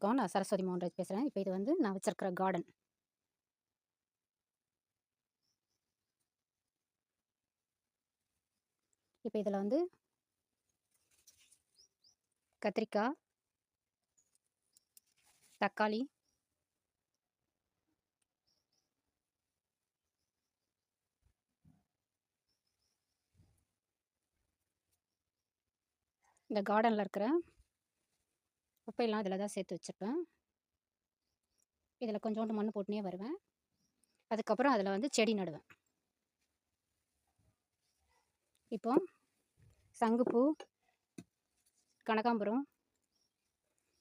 வணக்கம். நான் சரஸ்வதி மோகன்ராஜ் பேசுகிறேன் இப்போ இது வந்து நான் வச்சிருக்கிற கார்டன் இப்போ இதில் வந்து கத்திரிக்காய் தக்காளி இந்த கார்டனில் இருக்கிற குப்பையெல்லாம் இதில் தான் சேர்த்து வச்சுருப்பேன். இதில் கொஞ்சோண்டு மண் போட்டுனே வருவேன். அதுக்கப்புறம் அதில் வந்து செடி நடுவேன். இப்போ சங்குப்பூ கனகாம்பரம்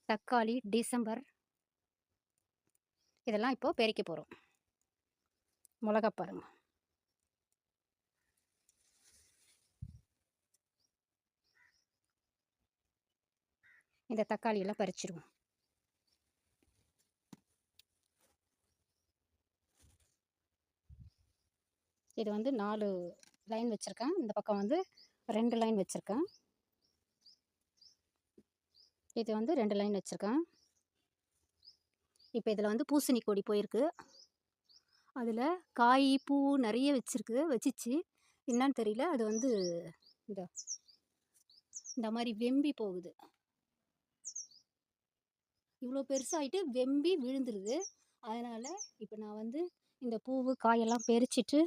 தக்காளி டிசம்பர் இதெல்லாம் இப்போ பெருக்க போகிறோம் மிளகா பாருங்கள் இந்த தக்காளியெல்லாம் பறிச்சிடுவோம் இது வந்து நாலு லைன் வச்சுருக்கேன். இந்த பக்கம் வந்து ரெண்டு லைன் வச்சுருக்கேன். இது வந்து ரெண்டு லைன் வச்சுருக்கேன். இப்போ இதில் வந்து பூசணி கொடி போயிருக்கு. அதில் காய் பூ நிறைய வச்சுருக்கு வச்சிச்சு. என்னன்னு தெரியல. அது வந்து இந்த இந்த மாதிரி வெம்பி போகுது. இவ்வளோ பெருசாகிட்டு வெம்பி விழுந்துருது. அதனால் இப்போ நான் வந்து இந்த பூவு காயெல்லாம் பறிச்சிட்டு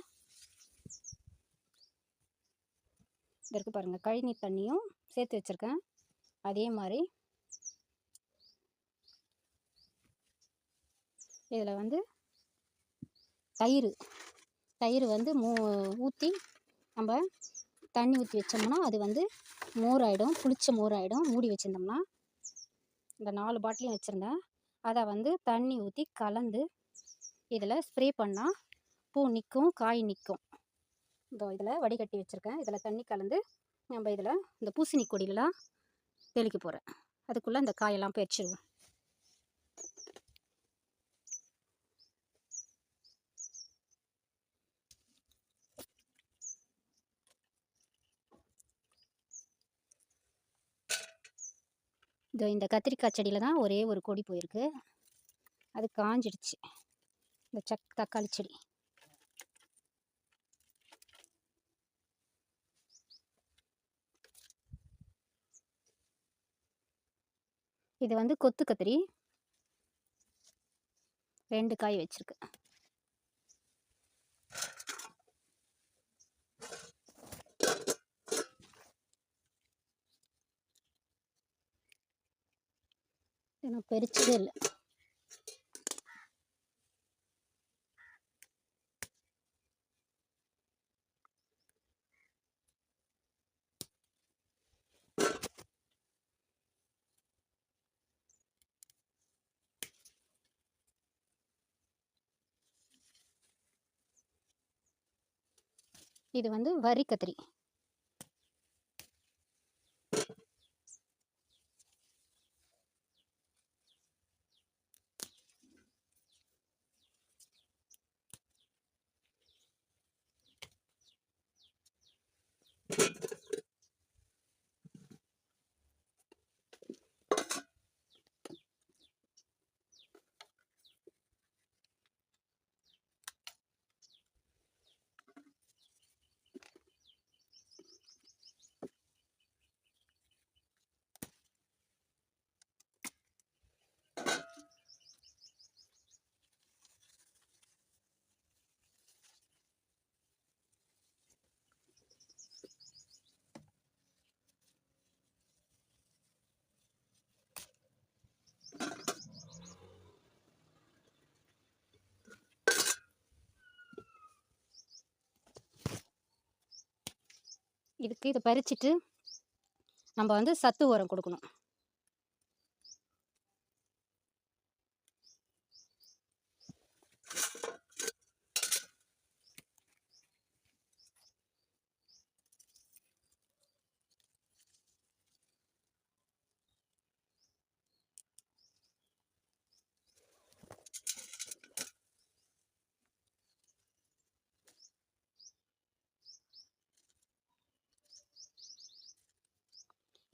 இருக்குது பாருங்கள் கழிநீர் தண்ணியும் சேர்த்து வச்சுருக்கேன். அதே மாதிரி இதில் வந்து தயிர். தயிர் வந்து மூ ஊற்றி நம்ம தண்ணி ஊற்றி வச்சோம்னா அது வந்து மோர் ஆகிடும் புளிச்ச மோர் ஆகிடும் மூடி வச்சுருந்தோம்னா இந்த நாலு பாட்டிலையும் வச்சுருந்தேன். அதை வந்து தண்ணி ஊற்றி கலந்து இதில் ஸ்ப்ரே பண்ணால் பூ நிற்கும் காய் நிற்கும் இதோ இதில் வடிகட்டி வச்சுருக்கேன். இதில் தண்ணி கலந்து நம்ம இதில் இந்த பூசணி கொடியிலலாம் தெளிக்க போகிறேன் அதுக்குள்ளே இந்த காயெல்லாம் பறிச்சிடுவோம் இதோ இந்த கத்திரிக்காய் செடியில் தான் ஒரே ஒரு கொடி போயிருக்கு. அது காஞ்சிடுச்சு. இந்த சக் தக்காளி செடி. இது வந்து கொத்து கத்திரி. ரெண்டு காய் வச்சுருக்கு. நான் பறிச்சதே இல்லை. இது வந்து வரி கத்திரி இதுக்கு இதை பறிச்சிட்டு நம்ம வந்து சத்து உரம் கொடுக்கணும்.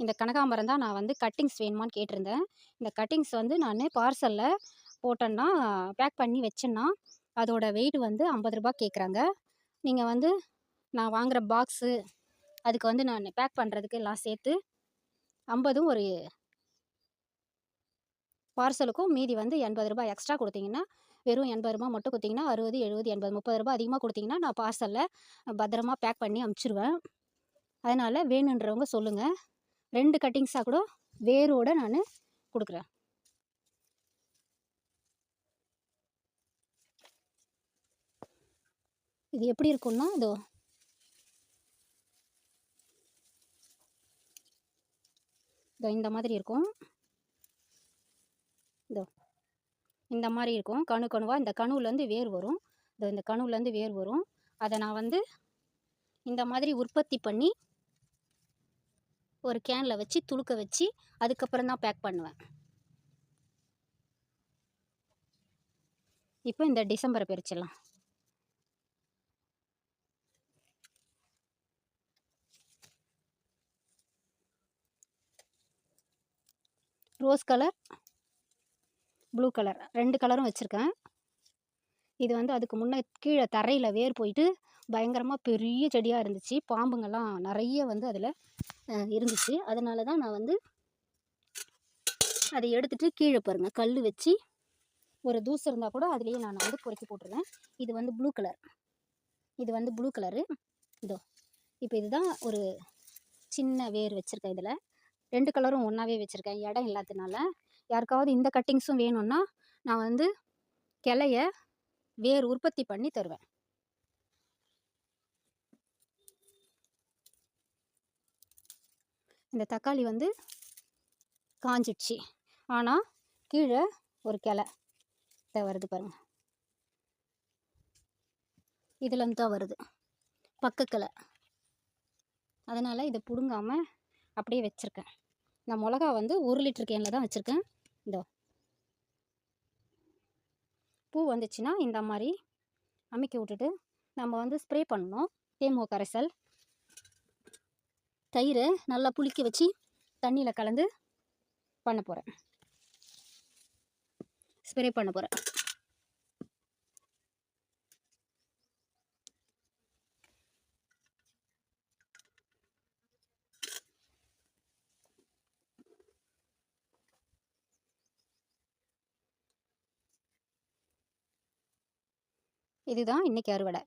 இந்த கனகாம்பரம் தான் நான் வந்து கட்டிங்ஸ் வேணுமான்னு கேட்டிருந்தேன். இந்த கட்டிங்ஸ் வந்து நான் பார்சலில் போட்டேன்னா பேக் பண்ணி வச்சேன்னா அதோடய வெயிட் வந்து ஐம்பது ரூபா கேட்குறாங்க. நீங்கள் வந்து நான் வாங்குகிற பாக்ஸு அதுக்கு வந்து நான் பேக் பண்ணுறதுக்கு எல்லாம் சேர்த்து ஐம்பதும் ஒரு பார்சலுக்கும் மீதி வந்து எண்பது ரூபாய் எக்ஸ்ட்ரா கொடுத்தீங்கன்னா வெறும் எண்பது ரூபா மட்டும் கொடுத்தீங்கன்னா அறுபது எழுபது எண்பது முப்பது ரூபாய் அதிகமாக கொடுத்தீங்கன்னா நான் பார்சலில் பத்திரமா பேக் பண்ணி அமுச்சிடுவேன் அதனால் வேணுன்றவங்க சொல்லுங்கள் ரெண்டு கட்டிங்ஸாக கூட வேரோடு நான் கொடுக்குறேன். இது எப்படி இருக்கும்னா இதோ. இதோ இந்த மாதிரி இருக்கும். இதோ. இந்த மாதிரி இருக்கும். கணு கணுவாக இந்த கணுவுலேருந்து வேர் வரும். இதோ இந்த கணுவுலேருந்து வேர் வரும். அதை நான் வந்து இந்த மாதிரி உற்பத்தி பண்ணி ஒரு கேனில் வச்சு துளுக்க வச்சு அதுக்கப்புறம் தான் பேக் பண்ணுவேன். இப்போ இந்த டிசம்பரை பிரிச்சிடலாம். ரோஸ் கலர் ப்ளூ கலர் ரெண்டு கலரும் வச்சுருக்கேன். இது வந்து அதுக்கு முன்னே கீழே தரையில் வேர் போயிட்டு பயங்கரமாக பெரிய செடியாக இருந்துச்சு. பாம்புங்கள்லாம் நிறைய வந்து அதில் இருந்துச்சு. அதனால தான் நான் வந்து அதை எடுத்துகிட்டு கீழே பாருங்கள் கல் வச்சு ஒரு தூசு இருந்தால் கூட அதுலேயே நான் வந்து பொறுக்கி போட்டுருவேன். இது வந்து ப்ளூ கலர். இது வந்து ப்ளூ கலரு. இதோ இப்போ இதுதான் ஒரு சின்ன வேர் வச்சுருக்கேன் இதில். ரெண்டு கலரும் ஒன்றாவே வச்சுருக்கேன். இடம் இல்லாததுனால. யாருக்காவது இந்த கட்டிங்ஸும் வேணும்னா நான் வந்து கிளைய வேர் உற்பத்தி பண்ணி தருவேன். இந்த தக்காளி வந்து காஞ்சிடுச்சு. ஆனால் கீழே ஒரு கிளை இதை வருது பாருங்கள் இதுலேருந்து தான் வருது. பக்கக்கிளை அதனால் இதை பிடுங்காமல் அப்படியே வச்சுருக்கேன். நான் மிளகா வந்து ஒரு லிட்டர் கேனில் தான் வச்சுருக்கேன். இதோ. பூ வந்துச்சுன்னா இந்த மாதிரி அமைக்க விட்டுட்டு நம்ம வந்து ஸ்ப்ரே பண்ணணும். தேமுக கரைசல். தயிரை நல்லா புளிக்க வச்சு தண்ணியில் கலந்து பண்ண போகிறேன் ஸ்ப்ரே பண்ண போகிறேன் இதுதான் இன்றைக்கி அறுவடை.